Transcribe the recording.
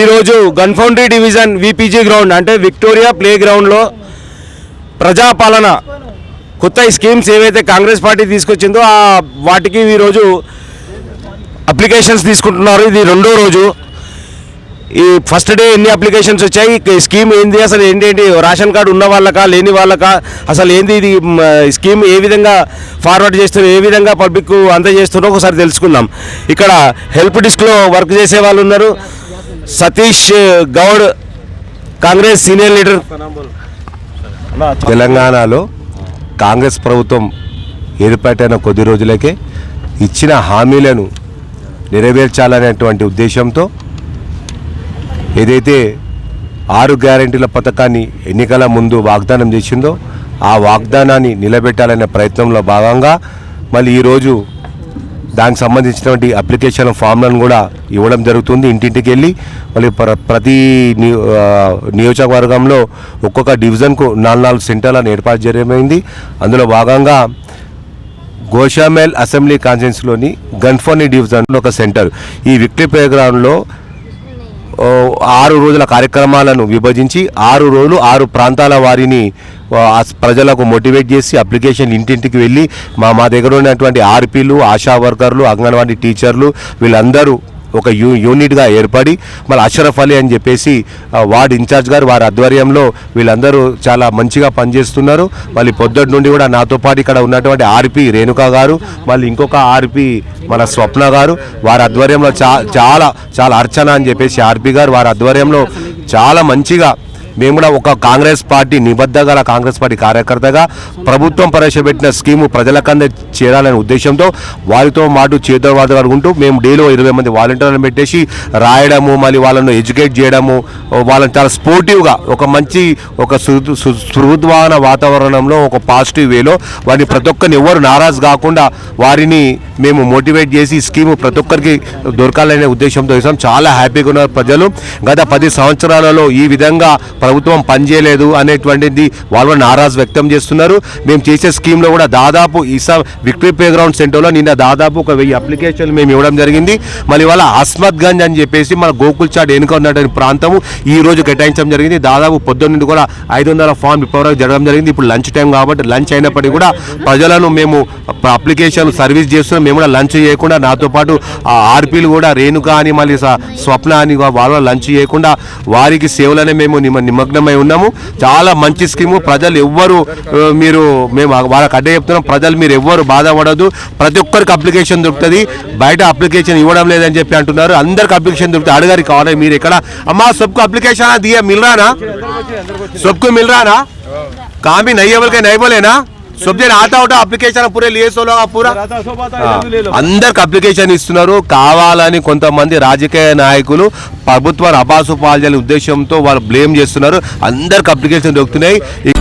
ఈరోజు Gunfoundry division V P G ground అంటే Victoria play గ్రౌండ్లో ప్రజాపాలన కొత్త స్కీమ్స్ ఏవైతే కాంగ్రెస్ పార్టీ తీసుకొచ్చిందో ఆ వాటికి ఈరోజు అప్లికేషన్స్ తీసుకుంటున్నారు. ఇది రెండో రోజు. ఈ ఫస్ట్ డే ఎన్ని అప్లికేషన్స్ వచ్చాయి? స్కీమ్ ఏంది? అసలు ఏంటేంటి రేషన్ కార్డు ఉన్న వాళ్ళకా లేని వాళ్ళకా? అసలు ఏంది ఇది? స్కీమ్ ఏ విధంగా ఫార్వర్డ్ చేస్తున్నారు? ఏ విధంగా పబ్లిక్ అందజేస్తున్నారో ఒకసారి తెలుసుకుందాం. ఇక్కడ హెల్ప్ డెస్క్లో వర్క్ చేసే వాళ్ళు ఉన్నారు. Satish Goud Congress senior leader. తెలంగాణలో కాంగ్రెస్ ప్రభుత్వం ఏర్పాటైన కొద్ది రోజులకే ఇచ్చిన హామీలను నెరవేర్చాలనేటువంటి ఉద్దేశంతో ఏదైతే ఆరు గ్యారంటీల పథకాన్ని ఎన్నికల ముందు వాగ్దానం చేసిందో ఆ వాగ్దానాన్ని నిలబెట్టాలనే ప్రయత్నంలో భాగంగా మళ్ళీ ఈరోజు దానికి సంబంధించినటువంటి అప్లికేషన్ ఫామ్లను కూడా ఇవ్వడం జరుగుతుంది. ఇంటింటికి వెళ్ళి మళ్ళీ ప్ర ప్రతి నియో- నియోజకవర్గంలో ఒక్కొక్క డివిజన్కు నాలుగు నాలుగు సెంటర్లను ఏర్పాటు జరిగింది అందులో భాగంగా గోషామేల్ అసెంబ్లీ కాన్స్టిట్యున్సీలోని గన్ఫోని డివిజన్లో ఒక సెంటర్ ఈ విక్టరీ ప్లేగ్రౌండ్లో ఆరు రోజుల కార్యక్రమాలను విభజించి ఆరు రోజులు ఆరు ప్రాంతాల వారిని ప్రజలకు మోటివేట్ చేసి అప్లికేషన్ ఇంటింటికి వెళ్ళి మా మా దగ్గర ఉన్నటువంటి ఆర్పీలు ఆశా వర్కర్లు అంగన్వాడీ టీచర్లు వీళ్ళందరూ ఒక యూ యూనిట్గా ఏర్పడి మళ్ళీ అషరఫ్ అలీ అని చెప్పేసి వార్డ్ ఇన్ఛార్జ్ గారు వారి ఆధ్వర్యంలో వీళ్ళందరూ చాలా మంచిగా పనిచేస్తున్నారు. మళ్ళీ పొద్దుటి నుండి కూడా నాతో పాటు ఇక్కడ ఉన్నటువంటి ఆర్పి రేణుక గారు మళ్ళీ ఇంకొక ఆర్పి మన స్వప్న గారు వారి ఆధ్వర్యంలో చాలా చాలా అర్చన అని చెప్పేసి ఆర్పి గారు వారి ఆధ్వర్యంలో చాలా మంచిగా మేము కూడా ఒక కాంగ్రెస్ పార్టీ నిబద్ధ కాంగ్రెస్ పార్టీ కార్యకర్తగా ప్రభుత్వం ప్రవేశపెట్టిన స్కీము ప్రజలకంద చేరాలనే ఉద్దేశంతో వారితో మాటు చేతో వాడు అనుకుంటూ మేము డేలో ఇరవై మంది వాలంటీర్లను పెట్టేసి రాయడము మళ్ళీ వాళ్ళను ఎడ్యుకేట్ చేయడము వాళ్ళని చాలా స్పోర్టివ్గా ఒక మంచి ఒక సు- సుహృద్వాన వాతావరణంలో ఒక పాజిటివ్ వేలో వారిని ప్రతి ఒక్కరిని ఎవరు నారాజ్ కాకుండా వారిని మేము మోటివేట్ చేసి స్కీము ప్రతి ఒక్కరికి దొరకాలనే ఉద్దేశంతో చేసాం చాలా హ్యాపీగా ఉన్నారు ప్రజలు. గత పది సంవత్సరాలలో ఈ విధంగా ప్రభుత్వం పనిచేయలేదు అనేటువంటిది వాళ్ళు నారాజ్ వ్యక్తం చేస్తున్నారు. మేము చేసే స్కీమ్లో కూడా దాదాపు ఈసా విక్టరీ ప్లే గ్రౌండ్ సెంటర్లో నిన్న దాదాపు ఒక వెయ్యి అప్లికేషన్లు మేము ఇవ్వడం జరిగింది. మళ్ళీ వాళ్ళ అస్మత్గంజ్ అని చెప్పేసి మన గోకుల్ చాట్ ఎన్నుకున్నటువంటి ప్రాంతము ఈ రోజు కేటాయించడం జరిగింది. దాదాపు పొద్దున్న కూడా ఐదు వందల ఫామ్ ఇప్పటివరకు జరగడం జరిగింది. ఇప్పుడు లంచ్ టైం కాబట్టి లంచ్ అయినప్పటికీ కూడా ప్రజలను మేము అప్లికేషన్ సర్వీస్ చేస్తున్నాం. మేము కూడా లంచ్ చేయకుండా నాతో పాటు ఆ ఆర్పీలు కూడా రేణుక అని మళ్ళీ స్వప్న అని వాళ్ళు లంచ్ చేయకుండా వారికి సేవలనే మేము నిమగ్నమై ఉన్నాము. చాలా మంచి స్కీము. ప్రజలు ఎవ్వరు మీరు మేము వాళ్ళకి అడ్డే చెప్తున్నాం. ప్రజలు మీరు ఎవ్వరు బాధపడదు ప్రతి ఒక్కరికి అప్లికేషన్ దొరుకుతుంది. బయట అప్లికేషన్ ఇవ్వడం లేదని చెప్పి అంటున్నారు. అందరికి అప్లికేషన్ దొరుకుతుంది అడగారు కావాలి. మీరు ఎక్కడ? అమ్మా సబ్కు అప్లికేషన్ దియా మిల్రానా? సబ్కు మిల్రానా? కామి నయ్యవలకే నయ్యబోలేనా कहाँ भी नहीं है बोल के नहीं बोले ना सब जन आता उठा అప్లికేషన్ పూరే लिए सो लोग पूरा అందరికి అప్లికేషన్ ఇస్తున్నారు కావాలని కొంతమంది రాజకీయ నాయకులు ప్రభుత్వాన్ని అపాసు పాల్చేయాలనే ఉద్దేశంతో వాళ్ళు బ్లేమ్ చేస్తున్నారు అందరికి అప్లికేషన్ దొరుకుతున్నాయి